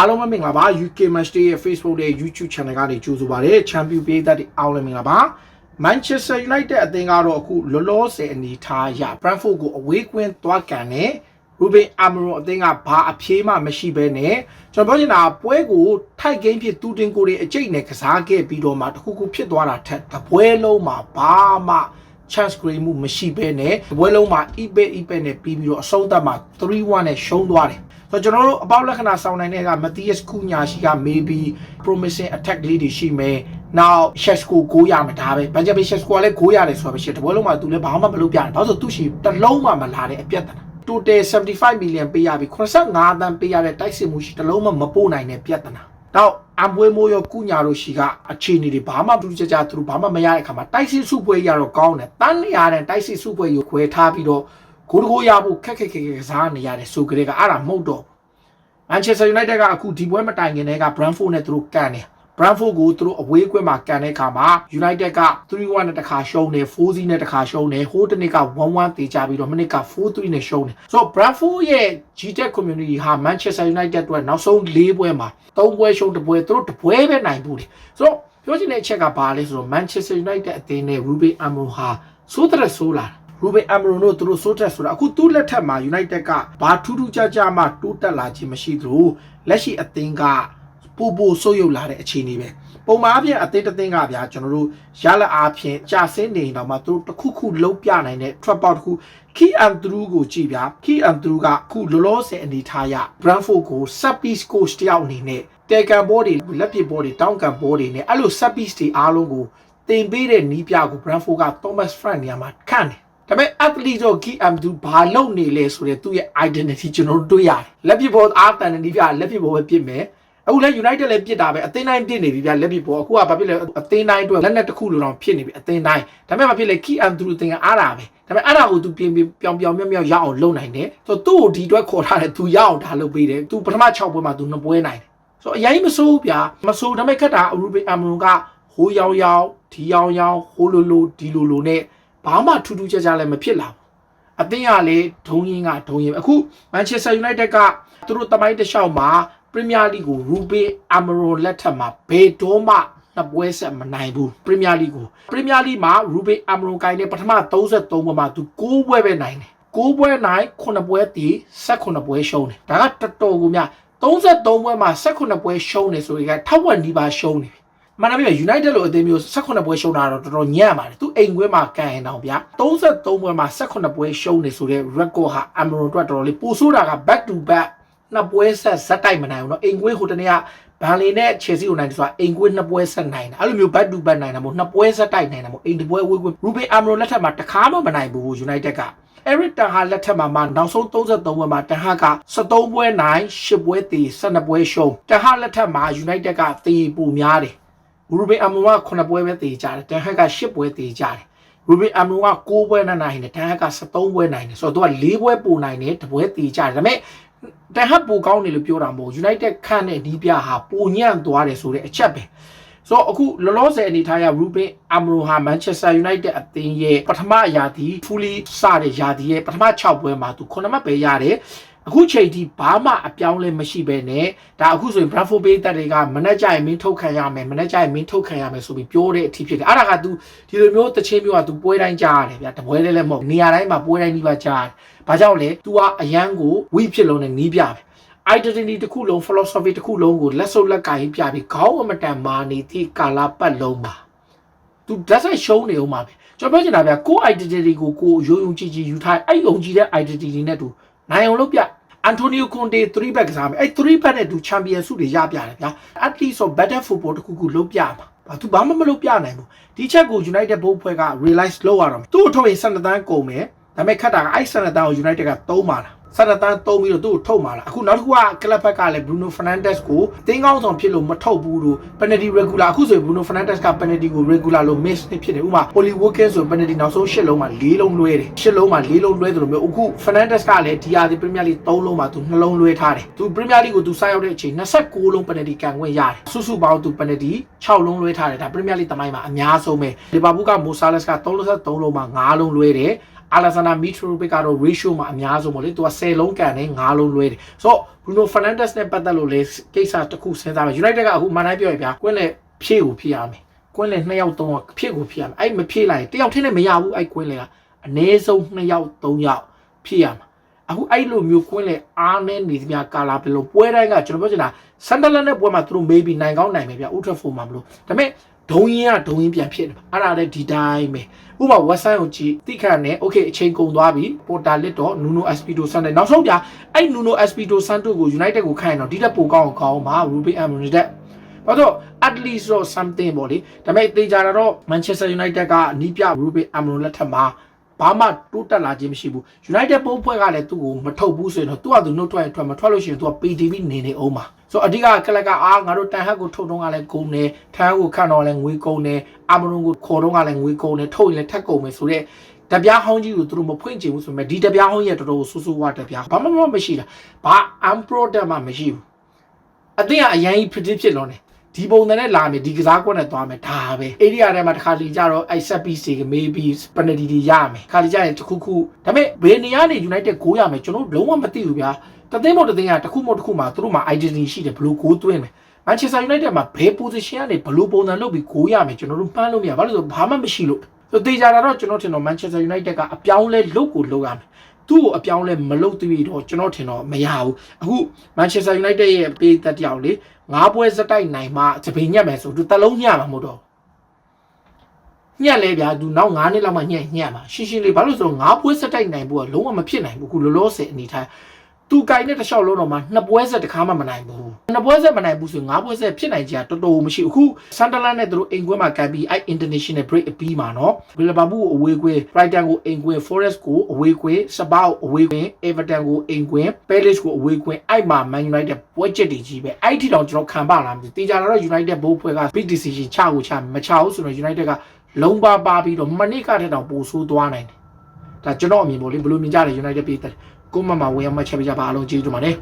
အားလုံးပဲမင်္ဂလာပါ UK Match Day ရဲ့ Facebook နဲ့ YouTube Channel ကနေကြိုဆိုပါရစေ။ Champion ပေးသက်တွေအားလုံးမင်္ဂလာပါ။ Manchester United အသင်းကတော့အခုလောလောဆယ်အနေထားအရ Brentford ကိုအဝေးကွင်းသွားကန်နေ Ruben Amorim အသင်းကဘာအပြေးမှမရှိဘဲနဲ့ကျွန်တော်ပြောချင်တာကပွဲကိုထိုက်ဂိမ်းဖြစ်တူတင်ကိုတွေအကျိတ်နဲ့ကစားခဲ့ပြီးတော့မှတခုခုဖြစ်သွားတာထက်တပွဲလုံးမှာဘာမှ chance create မှုမရှိဘဲနဲ့တပွဲလုံးမှာ eBay eBay နဲ့ပြီးပြီးတော့အဆုံးသတ်မှာ3-1နဲ့ရှုံးသွားတယ်ဆိုတော့ကျွန်တော်တို့အပေါက်လက္ခဏာဆောင်နိုင်တဲ့က Matthias Cunha ရှိက maybe promising attack လေးတွေရှိမယ်။ now Sheshko 9ရမှာဒါပဲ Benjamin Sheshko ကလည်း9ရတယ်ဆိုတော့ရှိတယ်တပွဲလုံးမှာသူလည်းဘာမှမလုပ်ပြတယ်။ဘာလို့ဆိုသူရှိတစ်လုံးမှမလာတဲ့အပြတ်တနာ total 75 million ပေးရပြီ85သန်းပေးရတဲ့တိုက်စစ်မှုရှိတစ်လုံးမှမပို့နိုင်တဲ့ပြဿနာ။တော့ အမွေမိုးရောကုညာတို့ရှိကအခြေအနေတွေဘာမှမတူကြကြသူတို့ဘာမှမရတဲ့အခါမှာတိုက်စစ်စုပွဲရတော့ကောင်းတယ်။တန်းနေရတဲ့တိုက်စစ်စုပွဲကိုခွဲထားပြီးတော့ကိုတကိုရဖို့ခက်ခက်ခက်ခက်ကစားနေရတယ်ဆိုကြတဲ့ကအဲ့ဒါမဟုတ်တော့ဘူး။ Manchester United ကအခုဒီပွဲမတိုင်ခင်တည်းက Brentford နဲ့သူတို့ကန်တယ်။ Brentford ကိုသူတို့အဝေးကွင်းမှာကန်တဲ့အခါမှာ United က3-1နဲ့တခါရှုံးတယ်4-0နဲ့တခါရှုံးတယ်ဟိုးတနေ့က1-1တေချပြီးတော့မနစ်က4-3နဲ့ရှုံးတယ်ဆိုတော့ Brentford ရဲ့ GTEC community ဟာ Manchester United အတွက်နောက်ဆုံး၄ပွဲမှာ၃ပွဲရှုံးတစ်ပွဲသူတို့တစ်ပွဲပဲနိုင်ဘူးလေဆိုတော့ပြောချင်တဲ့အချက်ကဘာလဲဆိုတော့ Manchester United အသင်းနဲ့ Ruben Amorim ဟာစိုးတဲ့ဆိုးလာတာ Ruben Amorim တို့သူတို့စိုးတက်ဆိုတာအခုသူ့လက်ထက်မှာ United ကဘာထူးထူးခြားခြားမှတိုးတက်လာခြင်းမရှိသလိုလက်ရှိအသင်းက ပို့ပို့ဆုပ်ယုပ်လာတဲ့အခြေအနေပဲပုံမှန်အပြင်အသင်းတစ်သင်းကဗျာကျွန်တော်တို့ရလက်အားဖြင့်ကြာစင်းနေတော့မှသူတို့တစ်ခုခုလုံးပြနိုင်တဲ့ trap out တစ်ခု key and through ကိုကြည့်ဗျာ key and through ကအခုလောလောဆယ်အနေထားရ Brentford ကို set piece coach တယောက်အနေနဲ့တေကန်ဘောတွေလက်ပစ်ဘောတွေတောင်းကန်ဘောတွေနဲ့အဲ့လို set piece တွေအားလုံးကိုတင်ပေးတဲ့နီးပြကို Brentford က Thomas Frank နေရာမှာခန့်တယ်ဒါပေမဲ့ athlete တော့ key am do ဘာလုပ်နေလဲဆိုတဲ့သူ့ရဲ့ identity ကျွန်တော်တို့တွေ့ရတယ်လက်ပစ်ဘောအားတန်တဲ့နီးပြလက်ပစ်ဘောပဲပြစ်မယ် အခုလဲ United လည်းပြစ်တာပဲအသင်းတိုင်းပြစ်နေပြီဗျာလက်ပစ်ဘောအခုကဘာဖြစ်လဲအသင်းတိုင်းအတွက်လက်နဲ့တစ်ခုလိုတော့ဖြစ်နေပြီအသင်းတိုင်းဒါပေမဲ့ဘာဖြစ်လဲ key am do သင်ကအားတာပဲဒါပေမဲ့အဲ့ဒါကိုသူပြင်ပြောင်ပြောင်မြောက်မြောက်ရအောင်လုပ်နိုင်တယ်ဆိုတော့သူ့ကိုဒီအတွက်ခေါ်ထားတယ်သူရအောင်ဒါလုပ်ပေးတယ်သူပထမ6ပွဲမှာသူ2ပွဲနိုင်တယ်ဆိုတော့အရင်မစိုးဘူးဗျာမစိုးဒါပေမဲ့ခက်တာရူဘီအမ်မရွန်ကဟိုးရောင်ရောင်ဒီရောင်ရောင်ဟိုးလိုလိုဒီလိုလိုနဲ့ဘာမှထူးထူးခြားခြားလည်းမဖြစ်လာဘူးအသင်းကလေဒုံရင်ကဒုံရင်အခု Manchester United ကသူတို့တမိုင်းတစ်လျှောက်မှာ Premier League ကို Ruben Amorim လက်ထက်မှာဘယ်တော့မှနှစ်ပွဲဆက်မနိုင်ဘူး Premier League ကို Premier League မှာ Ruben Amorim ကိုင်းတဲ့ပထမ33ပွဲမှာသူ6ပွဲပဲနိုင်တယ်6ပွဲနိုင်9ပွဲတည်18ပွဲရှုံးတယ်ဒါကတော်တော်ကိုများ33ပွဲမှာ18ပွဲရှုံးတယ်ဆိုရင်ကထောက်ဝက်နီးပါးရှုံးနေပြီမနက်ပြ United လို့အသင်းမျိုး18ပွဲရှုံးတာတော့တော်တော်ညံ့ပါတယ်သူအိမ်ခွဲမှာကန်ရင်တော့ဗျာ33ပွဲမှာ18ပွဲရှုံးနေဆိုတဲ့ record ဟာ Amorim အတွက်တော်တော်လေးပိုဆိုးတာက back to back နှစ်ပွဲဆက်ဇက်တိုက်မနိုင်ဘူးเนาะအိမ်ကွေးဟိုတနေ့ကဘန်လီနဲ့ချယ်ဆီကိုနိုင်တယ်ဆိုတာအိမ်ကွေးနှစ်ပွဲဆက်နိုင်တယ်အဲ့လိုမျိုးဘတ်တူဘတ်နိုင်တယ်မို့နှစ်ပွဲဆက်တိုက်နိုင်တယ်မို့အိမ်တပွဲဝေးကွေးရူဘီအာမရိုလက်ထက်မှာတခါမှမနိုင်ဘူး United က Eric Ten Hag လက်ထက်မှာမှနောက်ဆုံး33ပွဲမှာ Ten Hag က73ပွဲနိုင်10ပွဲတည်12ပွဲရှုံး Ten Hag လက်ထက်မှာ United ကတည်ပူများတယ်ရူဘီအာမရိုက9ပွဲပဲတည်ကြတယ် Ten Hag က10ပွဲတည်ကြတယ်ရူဘီအမ်ရိုက6ပွဲနဲ့နိုင်တယ်တန်ဟက်က73ပွဲနိုင်တယ်ဆိုတော့သူက4ပွဲပိုနိုင်တယ်တပွဲတည်ကြတယ်ဒါပေမဲ့ တန်ဟက်ပိုကောင်းတယ်လို့ပြောတာမဟုတ် United ခန့်တဲ့ဒီပြဟာပိုညံ့သွားတယ်ဆိုတဲ့အချက်ပဲဆိုတော့အခုလောလောဆယ်အနေထားရ Ruben Amorim ဟာ Manchester United အသင်းရဲ့ပထမရာသီ fully စတဲ့ရာသီရဲ့ပထမ6ပွဲမှာသူ9မှတ်ပဲရတယ် အခုချိန်ထိဘာမှအပြောင်းလဲမရှိပဲနဲ့ဒါအခုဆိုရင် Brentford Bay တက်တွေကမနေ့ကျရင်မင်းထုတ်ခံရမယ်မနေ့ကျရင်မင်းထုတ်ခံရမယ်ဆိုပြီးပြောတဲ့အထိဖြစ်တယ်အဲ့ဒါက तू ဒီလိုမျိုးတချင်းမျိုးက तू ပွဲတိုင်းကြားရတယ်ဗျာတပွဲလေးလည်းမဟုတ်နေရာတိုင်းမှာပွဲတိုင်းကြီးပါကြားတယ်ဘာကြောင့်လဲ तू ကအရန်ကိုဝိဖြစ်လုံးနဲ့နီးပြပဲ identity တစ်ခုလုံး philosophy တစ်ခုလုံးကိုလက်စုပ်လက်ကင်ပြပြီးခေါင်းအမတန်မာနေသည့်ကာလပတ်လုံးမှာ तू ဓာတ်ဆိုင်ရှုံးနေအောင်ပါပဲကျွန်တော်ပြောချင်တာဗျာကို identity ကိုကိုယုံယုံကြည်ကြည်ယူထားအဲ့ယုံကြည်တဲ့ identity နဲ့ तू နိုင်အောင်လုပ်ပြ အန်တိုနီယိုကွန်တေ3 back ကစားမယ်အဲ့3 back နဲ့သူချန်ပီယံဆုတွေရပြတယ်ဗျာ at least so better football တခုခုလုပ်ပြမှာဘာသူဘာမှမလုပ်ပြနိုင်ဘူးဒီချက်ကို United ဘုတ်ဖွဲ့က realize လုပ်ရတော့သူ့အထုတ်ရင်12တန်းကုန်မယ် ဒါပေမဲ့ခတ်တာကအဲ့12တန်းကို United ကသုံးပါလား12တန်းသုံးပြီးတော့သူ့ကိုထုတ်ပါလားအခုနောက်တစ်ခုကကလပ်ဘက်ကလည်း Bruno Fernandes ကိုတင်းကောင်းဆောင်ဖြစ်လို့မထုတ်ဘူးလို့ penalty regular အခုဆိုရင် Bruno Fernandes က penalty ကို regular လို့ miss နေဖြစ်တယ်ဥပမာ Oli Watkins ဆို penalty နောက်ဆုံး၈လုံးမှာ၄လုံးလွဲတယ်၈လုံးမှာ၄လုံးလွဲတယ်လို့မျိုးအခု Fernandes ကလည်းဒီဟာဒီ Premier League ၃လုံးမှာသူနှလုံးလွဲထားတယ်သူ Premier League ကိုသူစားရောက်တဲ့အချိန်26လုံး penalty ကန်ခွင့်ရတယ်စုစုပေါင်းသူ penalty 6လုံးလွဲထားတယ်ဒါ Premier League တမိုင်းမှာအများဆုံးပဲ Liverpool က Mo Salah က33လုံးမှာ9လုံးလွဲတယ် အာလက်ဆန်နာမီထရိုဘစ်ကတော့ ratio မှာအများဆုံးပေါ့လေသူက10လုံးကန်နဲ့9လုံးလွဲတယ်ဆိုတော့ Bruno Fernandes နဲ့ပတ်သက်လို့လေကိစ္စတစ်ခုစဉ်းစားမယ် United ကအခုမှန်တိုင်းပြောရပြကွင်းလေဖြည့်ကိုဖြည့်ရမယ်ကွင်းလေ2ယောက်3ယောက်ဖြည့်ကိုဖြည့်ရမယ်အဲ့မဖြည့်လိုက်ရင်တယောက်ထင်းနဲ့မရဘူးအဲ့ကွင်းလေကအနည်းဆုံး2ယောက်3ယောက်ဖြည့်ရမှာအခုအဲ့လိုမျိုးကွင်းလေအားနဲ့နေသမျှကာလာဘယ်လိုပွဲတိုင်းကကျွန်တော်ပြောချင်တာဆန်ဒလန်နဲ့ပွဲမှာသူတို့ maybe နိုင်ကောင်းနိုင်မယ်ဗျဥထဖို့မှာမလို့ဒါပေမဲ့ ဒုံရင်ကဒုံရင်ပြန်ဖြစ်တယ်အဲ့ဒါလည်းဒီတိုင်းပဲဥပမာ website ကိုကြည့်တိခတ်နဲ့ okay အချိန်ကုန်သွားပြီပေါ်တာလစ်တော့ Nuno Espirito Santo နောက်ဆုံးပြအဲ့ Nuno Espirito Santo ကို United ကိုခိုင်းတော့ဒီတက်ပိုကောင်းအောင်ကောင်းပါ Ruben Amorim တက်ဘာလို့ at least တော့ something ပေါ့လေဒါပေမဲ့တေချာတော့ Manchester United ကနီးပြ Ruben Amorim လက်ထက်မှာ ဘာမှတိုးတက်လာခြင်းမရှိဘူး United ပုံဖွဲ့ကလည်းသူ့ကိုမထုတ်ဘူးဆိုရင်တော့သူ့ဟာသူနှုတ်ထွက်ရင်ထွက်မထွက်လို့ရှိရင်သူက PTV နေနေအောင်ပါဆိုအဓိကကလက်ကအာငါတို့တန်ဟက်ကိုထုတ်တော့ကလည်းဂုံနေထန်းကိုခန့်တော့လည်းငွေကုန်နေအမရုံကိုခေါ်တော့ကလည်းငွေကုန်နေထုတ်ရင်လည်းထက်ကုန်မယ်ဆိုတော့တပြားဟောင်းကြီးကိုသူတို့မဖွင့်ချင်ဘူးဆိုပေမဲ့ဒီတပြားဟောင်းရဲ့တော်တော်ဆူဆူဝါတပြားဘာမှမမရှိတာဘာ unproduct မှမရှိဘူးအသင်းကအရင်ကြီး predict ဖြစ်လို့နေ ဒီပုံစံနဲ့လာမယ်ဒီကစားကွက်နဲ့သွားမယ်ဒါပဲ area ထဲမှာတစ်ခါလီကြတော့အဲ့ set piece တွေ maybe penalty တွေရမယ်ခါလီကြရင်တစ်ခုခုဒါပေမဲ့ဘယ်နေရာနေ United ဂိုးရမယ်ကျွန်တော်လုံးဝမသိဘူးဗျာတသိန်းမို့တသိန်းကတစ်ခုမို့တစ်ခုမှာသူတို့မှာ identity ရှိတယ်ဘယ်လိုဂိုးသွင်းမယ် Manchester United မှာဘယ် position ကနေဘယ်လိုပုံစံလုပ်ပြီးဂိုးရမယ်ကျွန်တော်တို့မှန်းလို့မရဘာလို့လဲဆိုတော့ဘာမှမရှိလို့ဆိုတေချာတာတော့ကျွန်တော်ထင်တော့ Manchester United ကအပြောင်းလဲလုပ်ကိုလုပ်ရမယ် သူ့ကိုအပြောင်းလဲမလုပ်သေးပြီးတော့ကျွန်တော်ထင်တော့မရဘူးအခု Manchester United ရဲ့ပေးသက်တယောက်လေငါးပွဲစတိုက်နိုင်မှစပိန်ညက်မယ်ဆိုသူတစ်လုံးညမှာမဟုတ်တော့ညက်လဲဗျာသူနောက်9နှစ်လောက်မှညက်ညက်မှာရှင်းရှင်းလေးဘာလို့ဆိုတော့ငါးပွဲစတိုက်နိုင်ဖို့ကလုံးဝမဖြစ်နိုင်ဘူးအခုလောလောဆယ်အနေထား သူကင်တဲ့တစ်လျှောက်လုံးတော့မှနှစ်ပွဲဆက်တစ်ခါမှမနိုင်ဘူးနှစ်ပွဲဆက်မနိုင်ဘူးဆိုငါးပွဲဆက်ဖြစ်နိုင်ကြတော်တော်မရှိဘူးအခုဆန်တလန်နဲ့သူတို့အိမ်ကွင်းမှာကန်ပြီးအဲ့ international break အပြီးမှာနော်ဘီလဘာဘူးကိုအဝေးကွင်း Brighton ကိုအိမ်ကွင်း Forest ကိုအဝေးကွင်း Sabah ကိုအဝေးကွင်း Everton ကိုအိမ်ကွင်း Palace ကိုအဝေးကွင်းအဲ့မှာ Man United ပွဲချက်တွေကြီးပဲအဲ့ဒီတောင်ကျွန်တော်ခံပါလားမသိတေချာတော့ United ဘိုးဖွဲ့က big decision ချကိုချမချဘူးဆိုတော့ United ကလုံးပါပါပြီးတော့မနစ်ကထက်တောင်ပိုဆိုးသွားနိုင်တယ်ဒါကျွန်တော်အမြင်ပေါ့လေဘယ်လိုမြင်ကြလဲ United ပြည်သက် ကိုမမဝေယမချက်ပြကြပါအားလုံးကျေးဇူးတင်ပါတယ်